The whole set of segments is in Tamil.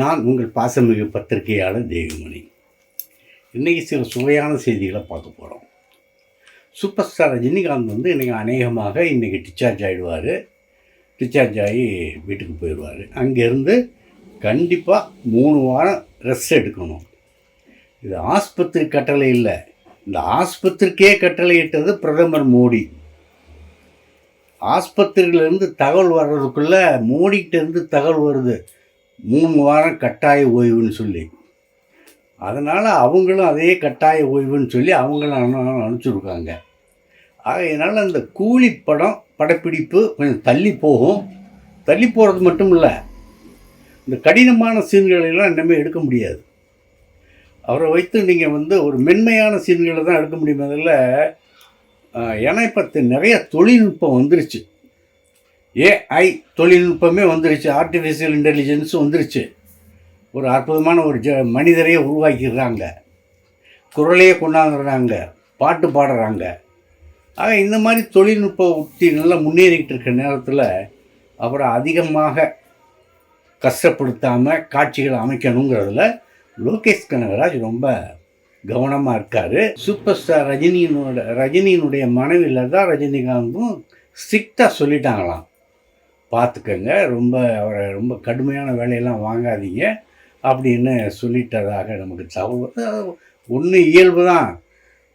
நான் உங்கள் பாசமிகு பத்திரிகையாளர் தேவிமணி இன்றைக்கி சில சுவையான செய்திகளை பார்க்க போகிறோம் சூப்பர் ஸ்டார் ரஜினிகாந்த் வந்து இன்றைக்கி அநேகமாக இன்றைக்கி டிஸ்சார்ஜ் ஆகிடுவார் டிஸ்சார்ஜ் ஆகி வீட்டுக்கு போயிடுவார். அங்கேருந்து கண்டிப்பாக மூணு வாரம் ரெஸ்ட் எடுக்கணும். இது ஆஸ்பத்திரி கட்டளை இல்லை. இந்த ஆஸ்பத்திரிக்கே கட்டளையிட்டது பிரதமர் மோடி. ஆஸ்பத்திரியிலேருந்து தகவல் வர்றதுக்குள்ளே மோடிகிட்டேருந்து தகவல் வருது. மூணு வாரம் கட்டாய ஓய்வுன்னு சொல்லி. அதனால் அவங்களும் அதே கட்டாய ஓய்வுன்னு சொல்லி அவங்களும் அனு அனுப்பிச்சுருக்காங்க. ஆகையினால அந்த கூலி படம் படப்பிடிப்பு கொஞ்சம் தள்ளி போகும். தள்ளி போகிறது மட்டும் இல்லை. இந்த கடினமான சீன்களெல்லாம் இனிமேல் எடுக்க முடியாது. அவரை வைத்து நீங்கள் வந்து ஒரு மென்மையான சீன்களை தான் எடுக்க முடியும் அதில் ஏன்னா இப்போ நிறைய தொழில்நுட்பம் வந்துருச்சு. ஏஐ தொழில்நுட்பமே வந்துருச்சு. ஆர்டிஃபிஷியல் இன்டெலிஜென்ஸ் வந்துருச்சு. ஒரு அற்புதமான ஒரு ஜ மனிதரையே உருவாக்கிடுறாங்க. குரலையே கொண்டாந்துடுறாங்க பாட்டு பாடுறாங்க. ஆக இந்த மாதிரி தொழில்நுட்ப உத்தி நல்லா முன்னேறிக்கிட்டு இருக்க நேரத்தில் அவரை அதிகமாக கஷ்டப்படுத்தாமல் காட்சிகளை அமைக்கணுங்கிறதுல லோகேஷ் கனகராஜ் ரொம்ப கவனமாக இருக்கார். சூப்பர் ஸ்டார் ரஜினியினோட ரஜினியினுடைய மனைவியில் தான் ரஜினிகாந்தும் ஸ்ட்ரிக்டாக சொல்லிட்டாங்களாம். பார்த்துக்கங்க. ரொம்ப அவரை ரொம்ப கடுமையான வேலையெல்லாம் வாங்காதீங்க. அப்படின்னு சொல்லிட்டதாக நமக்கு தகவல் ஒன்று இயல்பு தான்.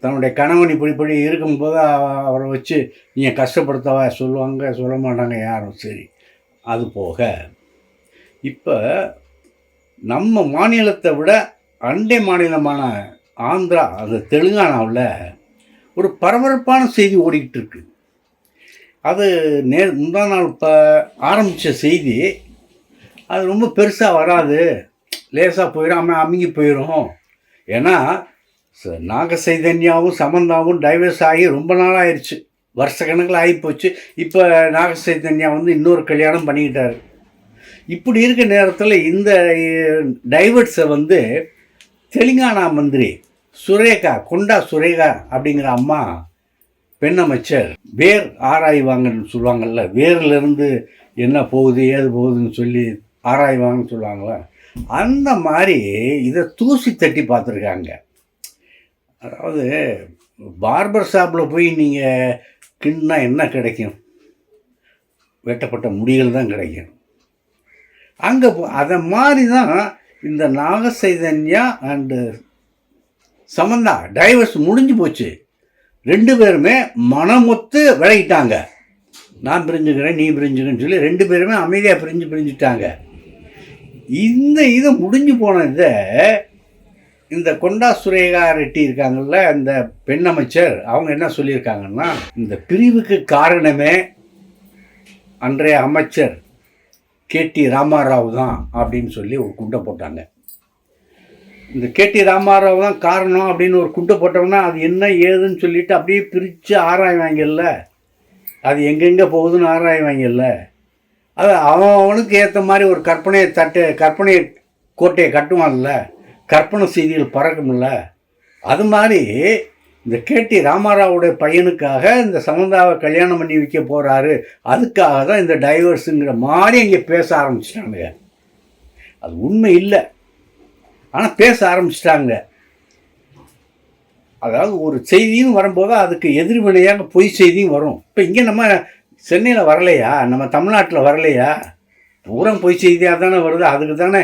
தன்னுடைய கணவன் இப்படி இப்படி இருக்கும்போது அவரை வச்சு நீங்கள் கஷ்டப்படுத்தவா சொல்லுவாங்க சொல்ல மாட்டாங்க யாரும். சரி அது போக இப்போ நம்ம மாநிலத்தை விட அண்டை மாநிலமான ஆந்திரா அந்த தெலுங்கானாவில் ஒரு பரபரப்பான செய்தி ஓடிக்கிட்டு இருக்குது அது நே முந்தா நாள் இப்போ ஆரம்பித்த செய்தி அது ரொம்ப பெருசாக வராது. லேசாக போயிடும் அம்ம அமுங்கி போயிடும் ஏன்னா ச- நாக சைதன்யாவும் சமந்தாவும் டைவர்ஸ் ஆகி ரொம்ப நாள் ஆயிடுச்சு வருஷ கணக்கில் ஆகிப்போச்சு. இப்போ நாக சைதன்யா வந்து இன்னொரு கல்யாணம் பண்ணிக்கிட்டார். இப்படி இருக்க நேரத்தில் இந்த டைவர்ட்ஸை வந்து தெலுங்கானா மந்திரி சுரேகா கொண்டா சுரேகா அப்படிங்கிற அம்மா பெண் அமைச்சர் வேர் ஆராய்வாங்கன்னு சொல்லுவாங்கள்ல வேர்லேருந்து என்ன போகுது ஏது போகுதுன்னு சொல்லி ஆராய்வாங்கன்னு சொல்லுவாங்களா? அந்த மாதிரி இதை தூசி தட்டி பார்த்துருக்காங்க. அதாவது பார்பர் ஷாப்பில் போய் நீங்கள் கிண்ணா என்ன கிடைக்கும்? வெட்டப்பட்ட முடிகள் தான் கிடைக்கும். அங்கே அதை மாதிரி தான் இந்த நாக சைதன்யா அண்டு சமந்தா டைவர்ஸ் முடிஞ்சு போச்சு. ரெண்டு பேருமே மனமொத்து விலகிட்டாங்க. நான் பிரிஞ்சுக்கிறேன் நீ பிரிஞ்சுக்கன்னு சொல்லி ரெண்டு பேருமே அமைதியாக பிரிஞ்சு பிரிஞ்சுட்டாங்க. இந்த இது முடிஞ்சு போன இதை இந்த கொண்டா சுரேகா ரெட்டி இருக்காங்கல்ல அந்த பெண் அமைச்சர் அவங்க என்ன சொல்லியிருக்காங்கன்னா இந்த பிரிவுக்கு காரணமே அன்றைய அமைச்சர் கேடி ராமாராவ் தான் அப்படின்னு சொல்லி ஒரு குண்டை போட்டாங்க. இந்த கேடி ராமாராவ் தான் காரணம் அப்படின்னு ஒரு குண்டை போட்டோம்னா அது என்ன ஏதுன்னு சொல்லிட்டு அப்படியே பிரித்து ஆராய்வாங்கல்ல? அது எங்கெங்கே போகுதுன்னு ஆராய்வாங்கல்ல? அது அவன் அவனுக்கு ஏற்ற மாதிரி ஒரு கற்பனையை தட்டு கற்பனை கோட்டையை கட்டுவான்ல? கற்பனை செய்திகள் பறக்கும்ல? அது மாதிரி இந்த கேடி ராமாராவுடைய பையனுக்காக இந்த சமந்தாவை கல்யாணம் பண்ணி வைக்க போகிறாரு அதுக்காக தான் இந்த டைவர்ஸுங்கிற மாதிரி இங்கே பேச ஆரம்பிச்சிட்டானுங்க. அது உண்மை இல்லை. ஆனால் பேச ஆரம்பிச்சிட்டாங்க. அதாவது ஒரு செய்தியும் வரும்போது அதுக்கு எதிர்வினையாக பொய் செய்தியும் வரும். இப்போ இங்கே நம்ம சென்னையில் வரலையா? நம்ம தமிழ்நாட்டில் வரலையா? பூரா பொய் செய்தியாக தானே வருது. அதுக்கு தானே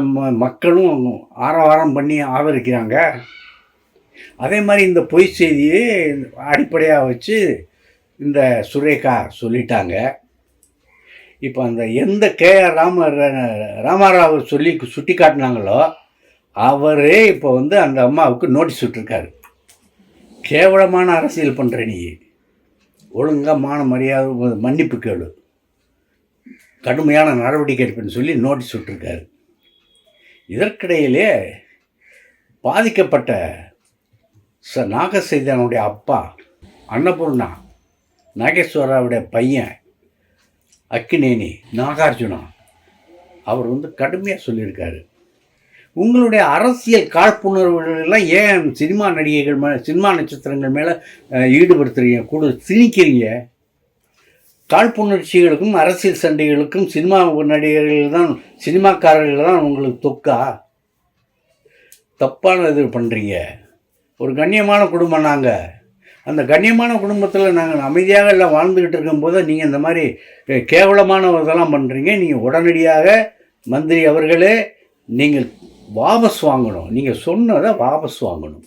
ம- மக்களும் ஆரவாரம் பண்ணி ஆதரிக்கிறாங்க. அதே மாதிரி இந்த பொய் செய்தியை அடிப்படையாக வச்சு இந்த சுரேகா சொல்லிட்டாங்க. இப்போ அந்த எந்த கே ஆர் ராம ராமாராவ் சொல்லி சுட்டி காட்டினாங்களோ அவரே இப்போ வந்து அந்த அம்மாவுக்கு நோட்டீஸ் விட்டுருக்காரு. கேவலமான அரசியல் பண்ணுற நீ. ஒழுங்காக மான மரியாதை மன்னிப்பு கேளு. கடுமையான நடவடிக்கை எடுப்புன்னு சொல்லி நோட்டீஸ் விட்டுருக்காரு. இதற்கிடையிலே பாதிக்கப்பட்ட ச நாகசைதனுடைய அப்பா அன்னபூர்ணா நாகேஸ்வராவுடைய பையன் அக்கினேனி நாகார்ஜுனா அவர் வந்து கடுமையாக சொல்லியிருக்காரு. உங்களுடைய அரசியல் காழ்ப்புணர்வுகளெல்லாம் ஏன் சினிமா நடிகைகள் மேலே சினிமா நட்சத்திரங்கள் மேலே ஈடுபடுத்துகிறீங்க கூட திணிக்கிறீங்க காழ்ப்புணர்ச்சிகளுக்கும் அரசியல் சண்டைகளுக்கும் சினிமா நடிகர்கள் தான் சினிமாக்காரர்கள் தான் உங்களுக்கு தொக்கா? தப்பான இது பண்ணுறீங்க ஒரு கண்ணியமான குடும்பம் நாங்கள் அந்த கண்ணியமான குடும்பத்தில் நாங்கள் அமைதியாக எல்லாம் வாழ்ந்துக்கிட்டு இருக்கும்போது நீங்கள் இந்த மாதிரி கேவலமான இதெல்லாம் பண்ணுறீங்க நீங்கள் உடனடியாக மந்திரி அவர்களே நீங்கள் வாபஸ் வாங்கணும். நீங்கள் சொன்னதை வாபஸ் வாங்கணும்.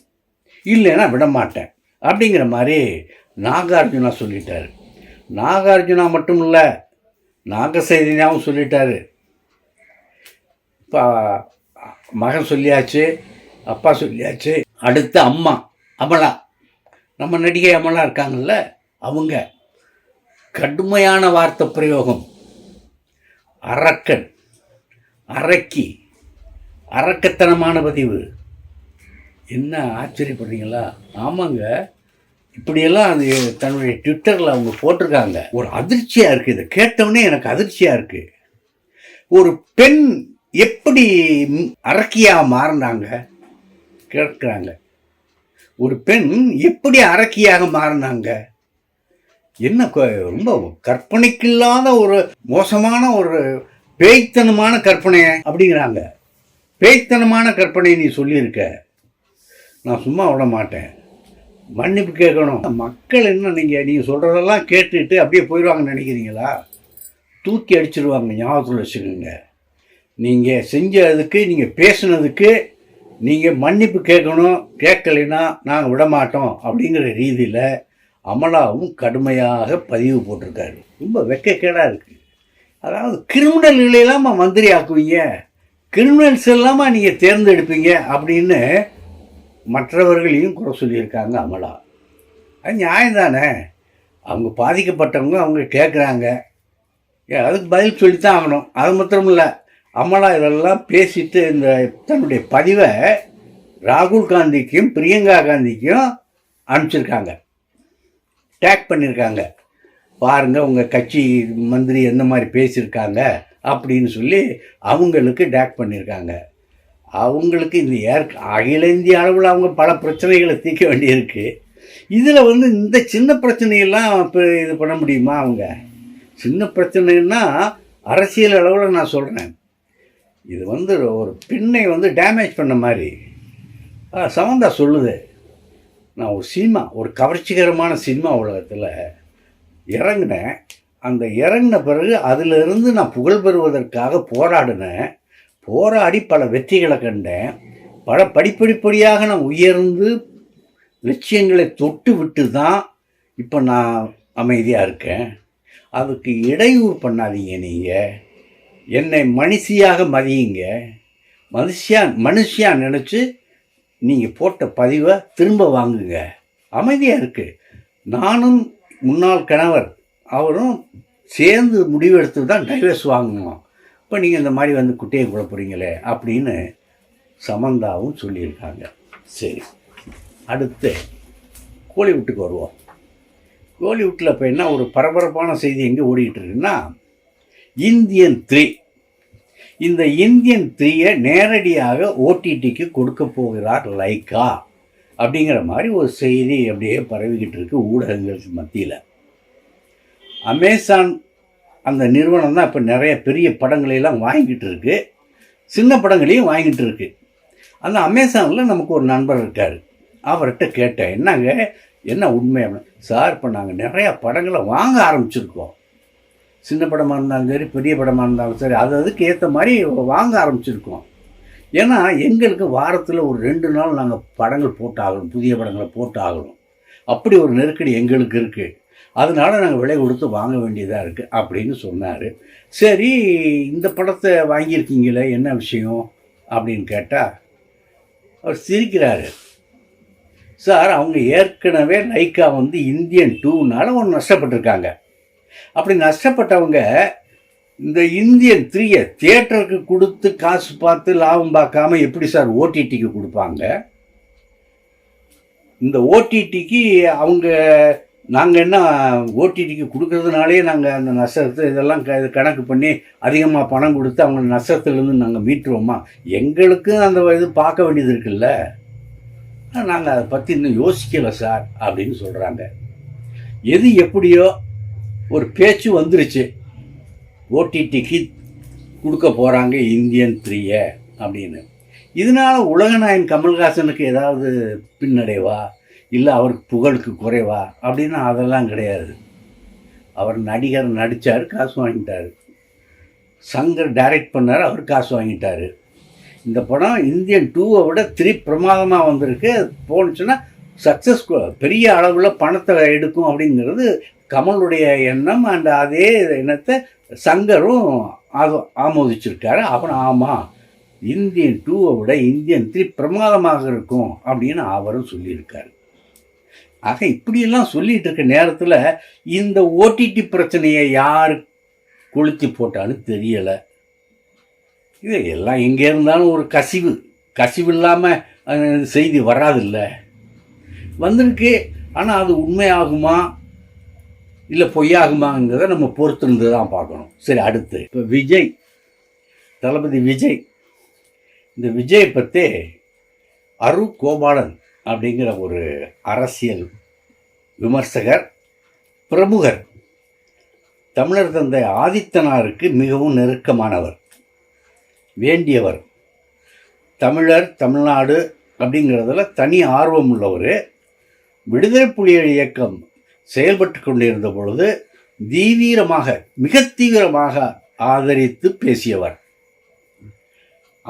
இல்லைன்னா விட மாட்டேன் அப்படிங்கிற மாதிரி நாகார்ஜுனா சொல்லிட்டார். நாகார்ஜுனா மட்டும் இல்லை நாகசைதன்யாவும் சொல்லிட்டாரு. இப்போ மகன் சொல்லியாச்சு அப்பா சொல்லியாச்சு அடுத்து அம்மா அமலா. நம்ம நடிகை அமலா இருக்காங்கல்ல அவங்க. கடுமையான வார்த்தை பிரயோகம். அரக்கன் அரக்கி. அரக்கத்தனமான பதிவு என்ன ஆச்சரியப்படுறீங்களா? ஆமாங்க. இப்படியெல்லாம் அது தன்னுடைய ட்விட்டரில் அவங்க போட்டிருக்காங்க. ஒரு அதிர்ச்சியாக இருக்குது இதை கேட்டவுடனே எனக்கு அதிர்ச்சியாக இருக்குது ஒரு பெண் எப்படி அரக்கியாக மாறினாங்க? கேட்குறாங்க. ஒரு பெண் எப்படி அரக்கியாக மாறினாங்க? என்ன கொ- ரொம்ப கற்பனைக்கில்லாத ஒரு மோசமான ஒரு பேய்த்தனமான கற்பனை அப்படிங்கிறாங்க. பேய்த்தனமான கற்பனை நீ சொல்லியிருக்க. நான் சும்மா விட மாட்டேன். மன்னிப்பு கேட்கணும். மக்கள் என்ன நீங்கள் நீங்கள் சொல்கிறதெல்லாம் கேட்டுட்டு அப்படியே போயிடுவாங்கன்னு நினைக்கிறீங்களா? தூக்கி அடிச்சிருவாங்க ஞாபகத்தில் வச்சுக்கோங்க. நீங்கள் செஞ்சதுக்கு நீங்கள் பேசுனதுக்கு நீங்கள் மன்னிப்பு கேட்கணும் கேட்கலைன்னா நாங்கள் விட மாட்டோம் அப்படிங்கிற ரீதியில் அமலாவும் கடுமையாக பதிவு போட்டிருக்காரு. ரொம்ப வெக்கக்கேடாக இருக்குது அதாவது கிரிமினல்களெல்லாம் மந்திரி ஆக்குவீங்க. கிரிமினல்ஸ் எல்லாமா நீங்கள் தேர்ந்தெடுப்பீங்க அப்படின்னு மற்றவர்களையும் குறை சொல்லியிருக்காங்க அமலா. அது நியாயம் தானே அவங்க பாதிக்கப்பட்டவங்க அவங்க கேட்குறாங்க ஏ அதுக்கு பதில் சொல்லித்தான் ஆகணும். அது மாத்திரம் இல்லை. அமலா இதெல்லாம் பேசிட்டு இந்த தன்னுடைய பதிவை ராகுல் காந்திக்கும் பிரியங்கா காந்திக்கும் அனுப்பிச்சிருக்காங்க. டேக் பண்ணியிருக்காங்க பாருங்கள் உங்கள் கட்சி மந்திரி எந்த மாதிரி பேசியிருக்காங்க. அப்படின்னு சொல்லி அவங்களுக்கு டேக் பண்ணியிருக்காங்க. அவங்களுக்கு இந்த ஏர் அகில இந்திய அளவில் அவங்க பல பிரச்சனைகளை தீர்க்க வேண்டியிருக்கு. இதில் வந்து இந்த சின்ன பிரச்சனையெல்லாம் இப்போ இது பண்ண முடியுமா அவங்க? சின்ன பிரச்சனைன்னா அரசியல் அளவில் நான் சொல்கிறேன். இது வந்து ஒரு பின்னை வந்து டேமேஜ் பண்ண மாதிரி. சமந்தா சொல்லுது. நான் ஒரு சினிமா ஒரு கவர்ச்சிகரமான சினிமா உலகத்தில் இறங்கினேன். அந்த இறங்கின பிறகு அதிலிருந்து நான் புகழ் பெறுவதற்காக போராடினேன். போராடி பல வெற்றிகளை கண்டேன். பல படிப்படிப்படியாக நான் உயர்ந்து லட்சியங்களை தொட்டு விட்டு தான் இப்போ நான் அமைதியாக இருக்கேன். அதுக்கு இடையூறு பண்ணாதீங்க நீங்கள் என்னை மனுஷியாக மதியுங்க. மனுஷியா மனுஷியாக நினச்சி நீங்கள் போட்ட பதிவை திரும்ப வாங்குங்க. அமைதியாக இருக்குது நானும் முன்னாள் கணவர் அவரும் சேர்ந்து முடிவெடுத்து தான் டைவர்ஸ் வாங்கணும். இப்போ நீங்கள் இந்த மாதிரி வந்து குட்டையை குழப்புறீங்களே அப்படின்னு சமந்தாவும் சொல்லியிருக்காங்க. சரி. அடுத்து கோலிவுட்டுக்கு வருவோம். கோலிவுட்டில் இப்போ என்ன ஒரு பரபரப்பான செய்தி எங்கே ஓடிக்கிட்டு இருக்குன்னா இந்தியன் த்ரீ. இந்த இந்தியன் த்ரீயை நேரடியாக ஓடிடிக்கு கொடுக்க போகிறார் லைக்கா அப்படிங்கிற மாதிரி ஒரு செய்தி அப்படியே பரவிக்கிட்டு இருக்கு ஊடகங்களுக்கு மத்தியில். அமேசான் அந்த நிறுவனம் தான் இப்போ நிறைய பெரிய படங்களையெல்லாம் வாங்கிட்டு இருக்கு. சின்ன படங்களையும் வாங்கிட்டு இருக்கு. அந்த அமேசானில் நமக்கு ஒரு நண்பர் இருக்கார். அவர்கிட்ட கேட்டேன் என்னங்க என்ன உண்மை? அப்படின்னு. சார் இப்போ நாங்கள் நிறையா படங்களை வாங்க ஆரம்பிச்சிருக்கோம். சின்ன படமாக இருந்தாலும் சரி பெரிய படமாக இருந்தாலும் சரி அது அதுக்கு ஏற்ற மாதிரி வாங்க ஆரம்பிச்சிருக்கோம். ஏன்னா எங்களுக்கு வாரத்தில் ஒரு ரெண்டு நாள் நாங்கள் படங்கள் போட்டு ஆகணும் புதிய படங்களை போட்டு ஆகணும் அப்படி ஒரு நெருக்கடி எங்களுக்கு இருக்குது அதனால நாங்கள் விலை கொடுத்து வாங்க வேண்டியதாக இருக்குது அப்படின்னு சொன்னார். சரி இந்த படத்தை வாங்கியிருக்கீங்களே என்ன விஷயம்? அப்படின்னு கேட்டால் அவர் சிரிக்கிறாரு. சார் அவங்க ஏற்கனவே லைக்கா வந்து இந்தியன் டூனால ஒன்று நஷ்டப்பட்டிருக்காங்க. அப்படி நஷ்டப்பட்டவங்க இந்த இந்தியன் த்ரீயை தியேட்டருக்கு கொடுத்து காசு பார்த்து லாபம் பார்க்காம எப்படி சார் ஓடிடிக்கு கொடுப்பாங்க? இந்த ஓடிடிக்கு அவங்க நாங்கள் என்ன ஓடிடிக்கு கொடுக்கறதுனாலே நாங்கள் அந்த நஷ்டத்தை இதெல்லாம் க இது கணக்கு பண்ணி அதிகமாக பணம் கொடுத்து அவங்க நஷ்டத்துலேருந்து நாங்கள் மீட்டுருவோமா? எங்களுக்கும் அந்த இது பார்க்க வேண்டியது இருக்குல்ல. நாங்கள் அதை பற்றி இன்னும் யோசிக்கலை சார் அப்படின்னு சொல்கிறாங்க எது எப்படியோ ஒரு பேச்சு வந்துருச்சு. ஓடிடிக்கு கொடுக்க போகிறாங்க இந்தியன் த்ரீயை அப்படின்னு. இதனால உலகநாயன் கமல்ஹாசனுக்கு ஏதாவது பின்னடைவா? இல்லை அவருக்கு புகழுக்கு குறைவா? அப்படின்னு அதெல்லாம் கிடையாது. அவர் நடிகர் நடித்தார் காசு வாங்கிட்டார். சங்கர் டைரக்ட் பண்ணார் அவர் காசு வாங்கிட்டார். இந்த படம் இந்தியன் டூவை விட த்ரீ பிரமாதமாக வந்திருக்கு. அது போணுச்சுன்னா சக்ஸஸ் பெரிய அளவில் பணத்தை எடுக்கும் அப்படிங்கிறது கமலுடைய எண்ணம். அண்ட் அதே எண்ணத்தை சங்கரும் அது ஆமோதிச்சிருக்காரு. அப்புறம் ஆமாம் இந்தியன் டூவை விட இந்தியன் த்ரீ பிரமாதமாக இருக்கும் அப்படின்னு அவரும் சொல்லியிருக்காரு. ஆக இப்படியெல்லாம் சொல்லிகிட்டு இருக்க நேரத்தில் இந்த ஓடிடி பிரச்சனையை யார் கொளுத்தி போட்டாலும் தெரியலை. இது எல்லாம் எங்கே இருந்தாலும் ஒரு கசிவு. கசிவு இல்லாமல் செய்தி வராதில்ல. வந்திருக்கு ஆனால் அது உண்மையாகுமா? இல்லை பொய்யாகுமாங்கிறத நம்ம பொறுத்திருந்து தான் பார்க்கணும். சரி அடுத்து. இப்போ விஜய் தளபதி விஜய். இந்த விஜய் பற்றி அரு கோபாலன் அப்படிங்கிற ஒரு அரசியல் விமர்சகர் பிரமுகர். தமிழர் தந்தை ஆதித்தனாருக்கு மிகவும் நெருக்கமானவர் வேண்டியவர். தமிழர் தமிழ்நாடு அப்படிங்கிறதுல தனி ஆர்வம் உள்ளவர். விடுதலை புலிகள் இயக்கம் செயல்பட்டு கொண்டிருந்த பொழுது தீவிரமாக மிக தீவிரமாக ஆதரித்து பேசியவர்.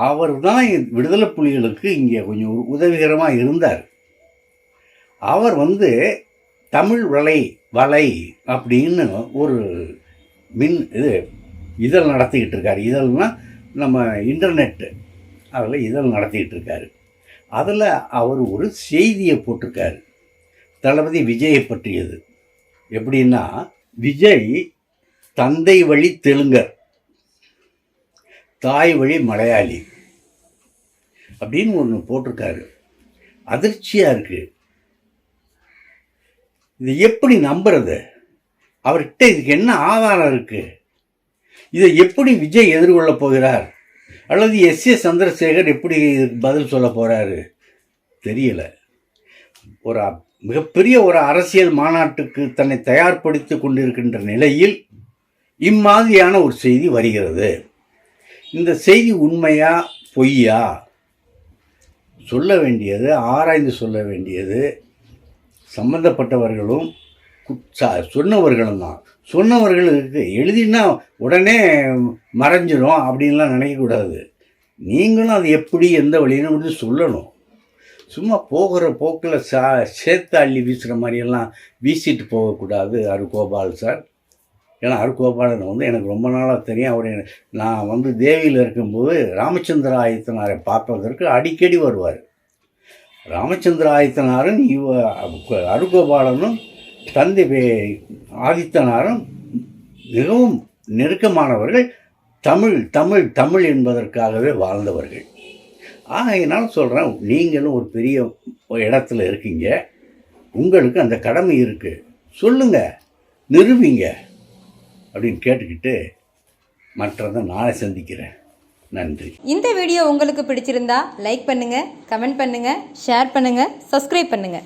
அவர் தான் விடுதலை புலிகளுக்கு இங்கே கொஞ்சம் உதவிகரமாக இருந்தார். அவர் வந்து தமிழ் வலை வலை அப்படின்னு ஒரு மின் இது இதழ் நடத்திக்கிட்டு இருக்கார். இதழ்னால் நம்ம இன்டர்நெட்டு அதில் இதழ் நடத்திக்கிட்டு இருக்காரு. அதில் அவர் ஒரு செய்தியை போட்டிருக்காரு. தளபதி விஜயை பற்றியது. எப்படின்னா விஜய் தந்தை வழி தெலுங்கர். தாய் வழி மலையாளி அப்படின்னு ஒன்று போட்டிருக்காரு. அதிர்ச்சியாக இருக்குது இது எப்படி நம்புறது? அவர்கிட்ட இதுக்கு என்ன ஆதாரம் இருக்குது இதை எப்படி விஜய் எதிர்கொள்ளப் போகிறார்? அல்லது எஸ் ஏ சந்திரசேகர் எப்படி இதுக்கு பதில் சொல்ல போகிறாரு தெரியல. ஒரு மிகப்பெரிய ஒரு அரசியல் மாநாட்டுக்கு தன்னை தயார்படுத்தி கொண்டிருக்கின்ற நிலையில் இம்மாதிரியான ஒரு செய்தி வருகிறது. இந்த செய்தி உண்மையா பொய்யா? சொல்ல வேண்டியது ஆராய்ந்து சொல்ல வேண்டியது சம்பந்தப்பட்டவர்களும் சொன்னவர்களும் தான். சொன்னவர்களுக்கு எழுதினா உடனே மறைஞ்சிடும் அப்படின்லாம் நினைக்கக்கூடாது. நீங்களும் அது எப்படி எந்த வழின்னு வந்து சொல்லணும். சும்மா போகிற போக்கில் சா சேத்த அள்ளி வீசுகிற மாதிரியெல்லாம் வீசிட்டு போகக்கூடாது அருகோபால் சார். ஏன்னா அருகோபாலன் வந்து எனக்கு ரொம்ப நாளாக தெரியும். அவர் நான் வந்து தேவியில் இருக்கும்போது ராமச்சந்திர ஆயத்தனாரை பார்ப்பதற்கு அடிக்கடி வருவார். ராமச்சந்திர ஆயத்தனாரும் இவ அருகோபாலனும் தந்தை ஆதித்தனாரும் மிகவும் நெருக்கமானவர்கள். தமிழ் தமிழ் தமிழ் என்பதற்காகவே வாழ்ந்தவர்கள். ஆகையினால் சொல்கிறேன் நீங்களும் ஒரு பெரிய இடத்துல இருக்கீங்க. உங்களுக்கு அந்த கடமை இருக்குது சொல்லுங்கள் நிறுவிங்க. அப்படின்னு கேட்டுக்கிட்டு மற்றதை நாளை சந்திக்கிறேன். நன்றி. இந்த வீடியோ உங்களுக்கு பிடிச்சிருந்தா லைக் பண்ணுங்கள் கமெண்ட் பண்ணுங்கள் ஷேர் பண்ணுங்கள் சப்ஸ்கிரைப் பண்ணுங்கள்